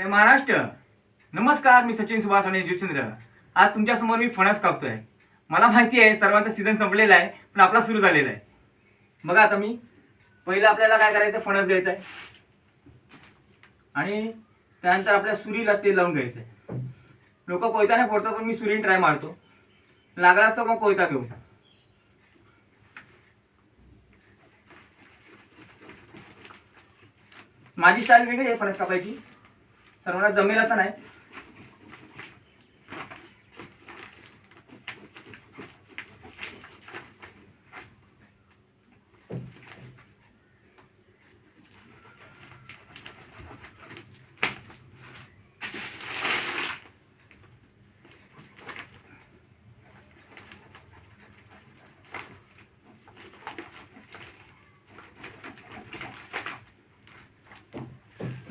जय महाराष्ट्र. नमस्कार मी सचिन सुभाष आणि जुचंद्र आज तुमच्यासमोर मी फणस कापतोय. मला माहिती आहे सर्वांचा सीझन संपलेला आहे पण आपला सुरू झालेला आहे. बघा आता मी. पहिलं आपल्याला काय करायचं फणस घ्यायचं आहे आणि त्यानंतर आपल्या सुरीला तेल लावून घ्यायचं आहे लोक कोयताने फोडतात पण मी सुरीने ट्राय मारतो. लागलाच तर मग कोयता घेऊ माझी स्टाईल वेगळी आहे फणस कापायची. सर्वांना जमेल असं नाही.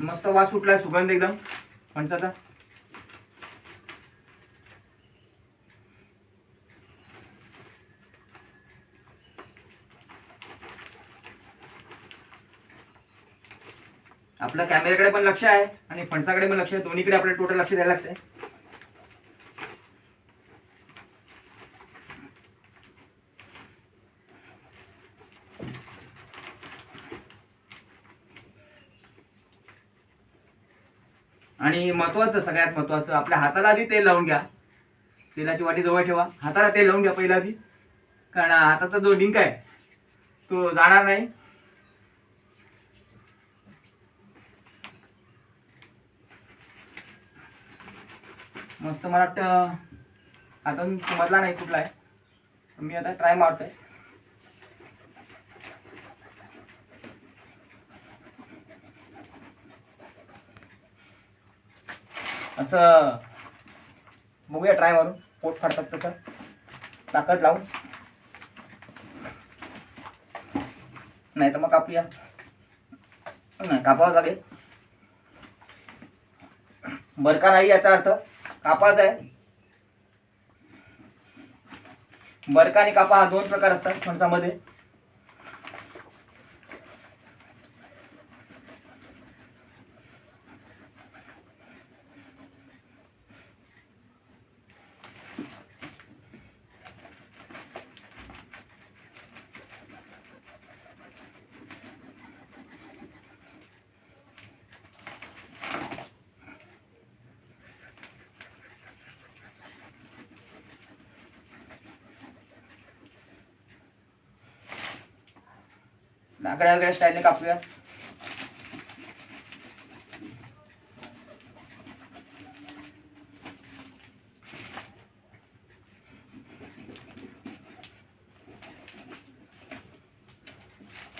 मस्त वास सुटलाय सुगंध एकदम. फणसाचा आपल्या कॅमेऱ्याकडे पण लक्ष आहे आणि फणसाकडे पण लक्ष आहे. दोन्हीकडे आपल्याला टोटल लक्ष द्यायला लागतंय. आणि महत्वाचं सगळ्यात महत्वाचं आपल्या हाताला आधी तेल लावून घ्या. तेलाची वाटी जवळ ठेवा. हाताला तेल लावून घ्या पहिला आधी. कारण हाताचा जो डिंक आहे तो जाणार नाही. मस्त मला वाटतं आता समजला नाही कुठला आहे. मी आता ट्राय मारतोय. असं बघूया ट्राय मारून पोट फाडतात तसं. ताकद लावून. नाही तर मग कापूया. नाही कापावं लागेल. बरका नाही याचा अर्थ. कापाचा आहे. बरका आणि कापा हा दोन प्रकार असतात फणसामध्ये आकड्या वगैरे स्टाईलने कापूया.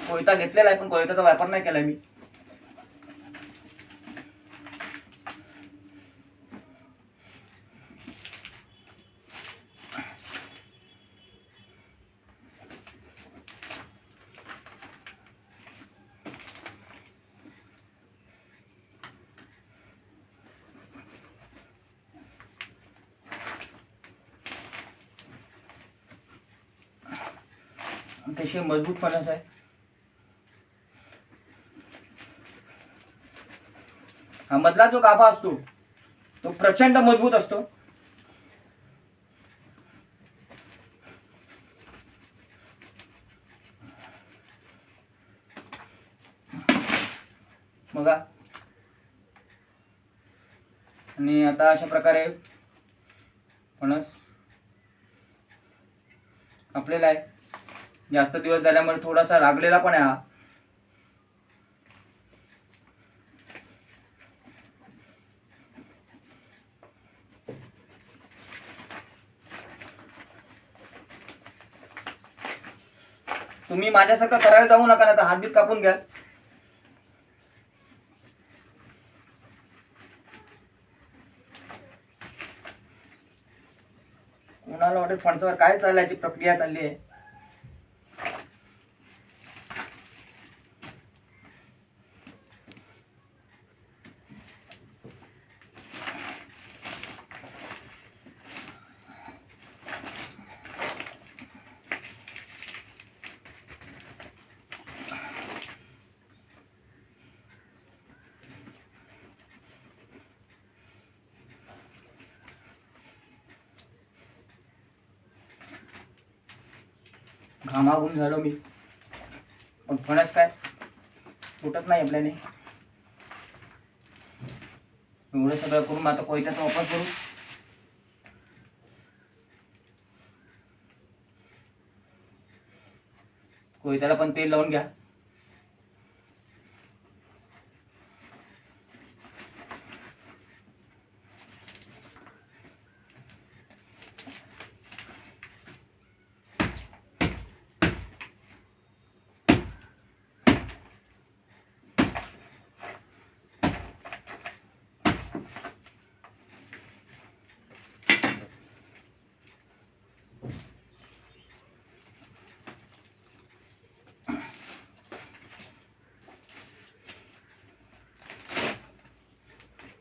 कोयता घेतलेला आहे पण कोयताचा वापर नाही केला मी. अतिशय मजबूत फणस आहे. हा मधला जो गाभा असतो तो प्रचंड मजबूत असतो. बघा. आणि आता अशा प्रकारे फणस कापलेला आहे. जास्त दिवस झाल्यामुळे थोडासा लागलेला पण आहे हा. तुम्ही माझ्यासारखं करायला जाऊ नका ना तर हातबीत कापून घ्या कोणाला वाटेल फणसावर काय चालल्याची प्रक्रिया चालली आहे. घामाघूम झालो मी. पण फणस काय? फुटत नाही आपल्याने एवढं सगळं करून आता कोयत्याचा वापर करू. कोयत्याला पण तेल लावून घ्या.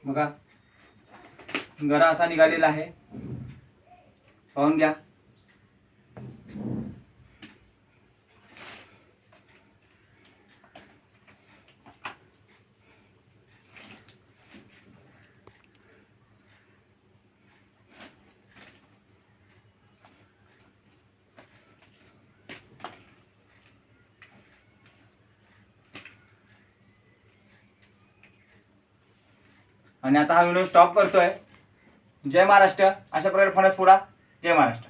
बघा. गरा असा निघालेला आहे. पाहून घ्या. आणि आता हा व्हिडिओ स्टॉप करतोय. जय महाराष्ट्र. अशा प्रकारे फणस फोडा. जय महाराष्ट्र.